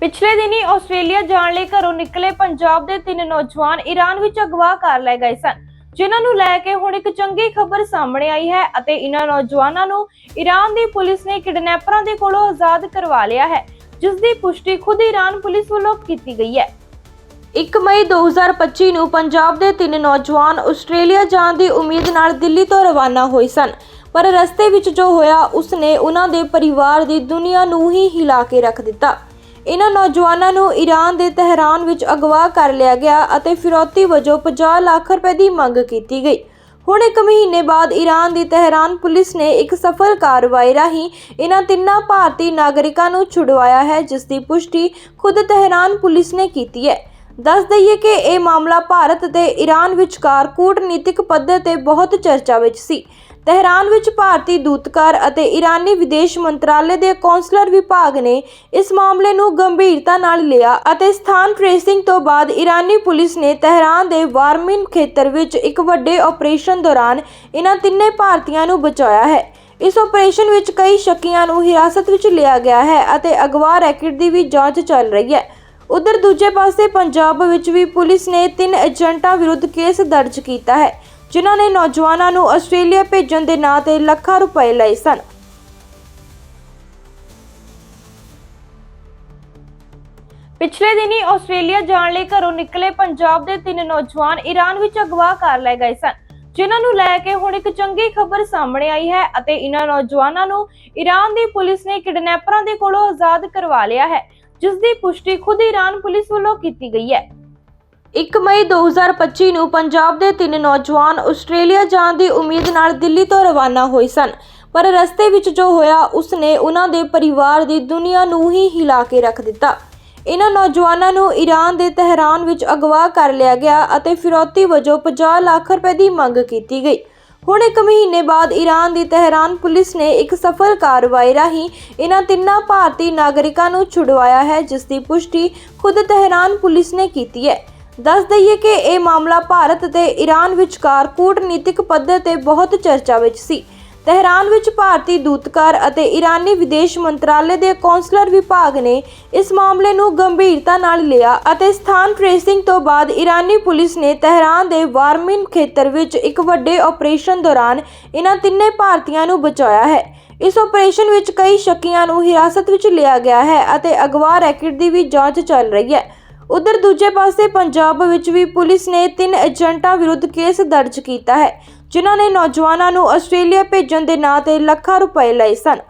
ਪਿਛਲੇ ਦਿਨੀ ਆਸਟ੍ਰੇਲੀਆ ਜਾਣ ਲਈ ਘਰੋਂ ਨਿਕਲੇ ਪੰਜਾਬ ਦੇ ਤਿੰਨ ਨੌਜਵਾਨ ਈਰਾਨ ਵਿੱਚ ਅਗਵਾ ਕਰ ਲਏ ਗਏ ਸਨ, ਜਿਨ੍ਹਾਂ ਨੂੰ ਲੈ ਕੇ ਹੁਣ ਇੱਕ ਚੰਗੀ ਖਬਰ ਸਾਹਮਣੇ ਆਈ ਹੈ ਅਤੇ ਇਹਨਾਂ ਨੌਜਵਾਨਾਂ ਨੂੰ ਈਰਾਨ ਦੀ ਪੁਲਿਸ ਨੇ ਕਿਡਨੈਪਰਾਂ ਦੇ ਕੋਲੋਂ ਆਜ਼ਾਦ ਕਰਵਾ ਲਿਆ ਹੈ, ਜਿਸ ਦੀ ਪੁਸ਼ਟੀ ਖੁਦ ਈਰਾਨ ਪੁਲਿਸ ਵੱਲੋਂ ਕੀਤੀ ਗਈ ਹੈ। 1 ਮਈ 2025 ਨੂੰ ਪੰਜਾਬ ਦੇ ਤਿੰਨ ਨੌਜਵਾਨ ਆਸਟ੍ਰੇਲੀਆ ਜਾਣ ਦੀ ਉਮੀਦ ਨਾਲ ਦਿੱਲੀ ਤੋਂ ਰਵਾਨਾ ਹੋਏ ਸਨ, ਪਰ ਰਸਤੇ ਵਿੱਚ ਜੋ ਹੋਇਆ, ਉਸਨੇ ਉਹਨਾਂ ਦੇ ਪਰਿਵਾਰ ਦੀ ਦੁਨੀਆ ਨੂੰ ਹੀ ਹਿਲਾ ਕੇ ਰੱਖ ਦਿੱਤਾ। ਇਹਨਾਂ ਨੌਜਵਾਨਾਂ ਨੂੰ ਈਰਾਨ ਦੇ ਤਹਿਰਾਨ ਵਿੱਚ ਅਗਵਾ ਕਰ ਲਿਆ ਗਿਆ ਅਤੇ ਫਿਰੌਤੀ ਵਜੋਂ 50 ਲੱਖ ਰੁਪਏ ਦੀ ਮੰਗ ਕੀਤੀ ਗਈ। ਹੁਣ ਇੱਕ ਮਹੀਨੇ ਬਾਅਦ ਈਰਾਨ ਦੀ ਤਹਿਰਾਨ ਪੁਲਿਸ ਨੇ ਇੱਕ ਸਫਲ ਕਾਰਵਾਈ ਰਾਹੀਂ ਇਹਨਾਂ ਤਿੰਨਾਂ ਭਾਰਤੀ ਨਾਗਰਿਕਾਂ ਨੂੰ ਛੁਡਵਾਇਆ ਹੈ, ਜਿਸ ਦੀ ਪੁਸ਼ਟੀ ਖੁਦ ਤਹਿਰਾਨ ਪੁਲਿਸ ਨੇ ਕੀਤੀ ਹੈ। ਦੱਸ ਦਈਏ ਕਿ ਇਹ ਮਾਮਲਾ ਭਾਰਤ ਤੇ ਈਰਾਨ ਵਿਚਕਾਰ ਕੂਟਨੀਤਿਕ ਪੱਧਰ ਤੇ ਬਹੁਤ ਚਰਚਾ ਵਿੱਚ ਸੀ। ਤਹਿਰਾਨ ਵਿੱਚ ਭਾਰਤੀ ਦੂਤਕਾਰ ਅਤੇ ਈਰਾਨੀ ਵਿਦੇਸ਼ ਮੰਤਰਾਲੇ ਦੇ ਕੌਂਸਲਰ ਵਿਭਾਗ ਨੇ ਇਸ ਮਾਮਲੇ ਨੂੰ ਗੰਭੀਰਤਾ ਨਾਲ ਲਿਆ ਅਤੇ ਸਥਾਨ ਟ੍ਰੇਸਿੰਗ ਤੋਂ ਬਾਅਦ ਈਰਾਨੀ ਪੁਲਿਸ ਨੇ ਤਹਿਰਾਨ ਦੇ ਵਾਰਮਿਨ ਖੇਤਰ ਵਿੱਚ ਇੱਕ ਵੱਡੇ ਆਪਰੇਸ਼ਨ ਦੌਰਾਨ ਇਹਨਾਂ ਤਿੰਨੇ ਭਾਰਤੀਆਂ ਨੂੰ ਬਚਾਇਆ ਹੈ। ਇਸ ਆਪਰੇਸ਼ਨ ਵਿੱਚ ਕਈ ਸ਼ੱਕੀਆਂ ਨੂੰ ਹਿਰਾਸਤ ਵਿੱਚ ਲਿਆ ਗਿਆ ਹੈ ਅਤੇ ਅਗਵਾ ਰੈਕਟ ਦੀ ਵੀ ਜਾਂਚ ਚੱਲ ਰਹੀ ਹੈ। ਉਧਰ ਦੂਜੇ ਪਾਸੇ ਪੰਜਾਬ ਵਿੱਚ ਵੀ ਪੁਲਿਸ ਨੇ ਤਿੰਨ ਏਜੰਟਾਂ ਵਿਰੁੱਧ ਕੇਸ ਦਰਜ ਕੀਤਾ ਹੈ, ਜਿਨ੍ਹਾਂ ਨੇ ਨੌਜਵਾਨਾਂ ਨੂੰ ਆਸਟ੍ਰੇਲੀਆ ਭੇਜਣ ਦੇ ਨਾਂ ਤੇ ਲੱਖਾਂ ਰੁਪਏ ਲਏ ਸਨ। ਪਿਛਲੇ ਦਿਨੀ ਆਸਟ੍ਰੇਲੀਆ ਜਾਣ ਲਈ ਘਰੋਂ ਨਿਕਲੇ ਪੰਜਾਬ ਦੇ ਤਿੰਨ ਨੌਜਵਾਨ ਈਰਾਨ ਵਿੱਚ ਅਗਵਾ ਕਰ ਲਏ ਗਏ ਸਨ, ਜਿਨ੍ਹਾਂ ਨੂੰ ਲੈ ਕੇ ਹੁਣ ਇੱਕ ਚੰਗੀ ਖਬਰ ਸਾਹਮਣੇ ਆਈ ਹੈ ਅਤੇ ਇਹਨਾਂ ਨੌਜਵਾਨਾਂ ਨੂੰ ਈਰਾਨ ਦੀ ਪੁਲਿਸ ਨੇ ਕਿਡਨੈਪਰਾਂ ਦੇ ਕੋਲੋਂ ਆਜ਼ਾਦ ਕਰਵਾ ਲਿਆ ਹੈ। ਜਿਸ ਦੀ ਪੁਸ਼ਟੀ ਖੁਦ ਈਰਾਨ ਪੁਲਿਸ ਵੱਲੋਂ ਕੀਤੀ ਗਈ ਹੈ। 1 ਮਈ 2025 ਨੂੰ ਪੰਜਾਬ ਦੇ ਤਿੰਨ ਨੌਜਵਾਨ ਆਸਟ੍ਰੇਲੀਆ ਜਾਣ ਦੀ ਉਮੀਦ ਨਾਲ ਦਿੱਲੀ ਤੋਂ ਰਵਾਨਾ ਹੋਏ ਸਨ। ਪਰ ਰਸਤੇ ਵਿੱਚ ਜੋ ਹੋਇਆ, ਉਸਨੇ ਉਹਨਾਂ ਦੇ ਪਰਿਵਾਰ ਦੀ ਦੁਨੀਆ ਨੂੰ ਹੀ ਹਿਲਾ ਕੇ ਰੱਖ ਦਿੱਤਾ। ਇਹਨਾਂ ਨੌਜਵਾਨਾਂ ਨੂੰ ਈਰਾਨ ਦੇ ਤਹਿਰਾਨ ਵਿੱਚ ਅਗਵਾ ਕਰ ਲਿਆ ਗਿਆ ਅਤੇ ਫਿਰੌਤੀ ਵਜੋਂ 50 ਲੱਖ ਰੁਪਏ ਦੀ ਮੰਗ ਕੀਤੀ ਗਈ। ਹੁਣ ਇੱਕ ਮਹੀਨੇ ਬਾਅਦ ਈਰਾਨ ਦੀ ਤਹਿਰਾਨ ਪੁਲਿਸ ਨੇ ਇੱਕ ਸਫਲ ਕਾਰਵਾਈ ਰਾਹੀਂ ਇਹਨਾਂ ਤਿੰਨਾਂ ਭਾਰਤੀ ਨਾਗਰਿਕਾਂ ਨੂੰ ਛੁਡਵਾਇਆ ਹੈ, ਜਿਸ ਦੀ ਪੁਸ਼ਟੀ ਖੁਦ ਤਹਿਰਾਨ ਪੁਲਿਸ ਨੇ ਕੀਤੀ ਹੈ। ਦੱਸ ਦਈਏ ਕਿ ਇਹ ਮਾਮਲਾ ਭਾਰਤ ਤੇ ਈਰਾਨ ਵਿਚਕਾਰ ਕੂਟਨੀਤਿਕ ਪੱਧਰ ਤੇ ਬਹੁਤ ਚਰਚਾ ਵਿੱਚ ਸੀ। ਤਹਿਰਾਨ ਵਿੱਚ ਭਾਰਤੀ ਦੂਤਕਾਰ ਅਤੇ ਈਰਾਨੀ ਵਿਦੇਸ਼ ਮੰਤਰਾਲੇ ਦੇ ਕੌਂਸਲਰ ਵਿਭਾਗ ਨੇ ਇਸ ਮਾਮਲੇ ਨੂੰ ਗੰਭੀਰਤਾ ਨਾਲ ਲਿਆ ਅਤੇ ਸਥਾਨ ਟ੍ਰੇਸਿੰਗ ਤੋਂ ਬਾਅਦ ਈਰਾਨੀ ਪੁਲਿਸ ਨੇ ਤਹਿਰਾਨ ਦੇ ਵਾਰਮਿਨ ਖੇਤਰ ਵਿੱਚ ਇੱਕ ਵੱਡੇ ਆਪਰੇਸ਼ਨ ਦੌਰਾਨ ਇਹਨਾਂ ਤਿੰਨੇ ਭਾਰਤੀਆਂ ਨੂੰ ਬਚਾਇਆ ਹੈ। ਇਸ ਆਪਰੇਸ਼ਨ ਵਿੱਚ ਕਈ ਸ਼ੱਕੀਆਂ ਨੂੰ ਹਿਰਾਸਤ ਵਿੱਚ ਲਿਆ ਗਿਆ ਹੈ ਅਤੇ ਅਗਵਾ ਰੈਕਟ ਦੀ ਵੀ ਜਾਂਚ ਚੱਲ ਰਹੀ ਹੈ। ਉਧਰ ਦੂਜੇ ਪਾਸੇ ਪੰਜਾਬ ਵਿੱਚ ਵੀ ਪੁਲਿਸ ਨੇ ਤਿੰਨ ਏਜੰਟਾਂ ਵਿਰੁੱਧ ਕੇਸ ਦਰਜ ਕੀਤਾ ਹੈ, ਜਿਨ੍ਹਾਂ ਨੇ ਨੌਜਵਾਨਾਂ ਨੂੰ ਆਸਟ੍ਰੇਲੀਆ ਭੇਜਣ ਦੇ ਨਾਂ ਤੇ ਲੱਖਾਂ ਰੁਪਏ ਲਏ ਸਨ।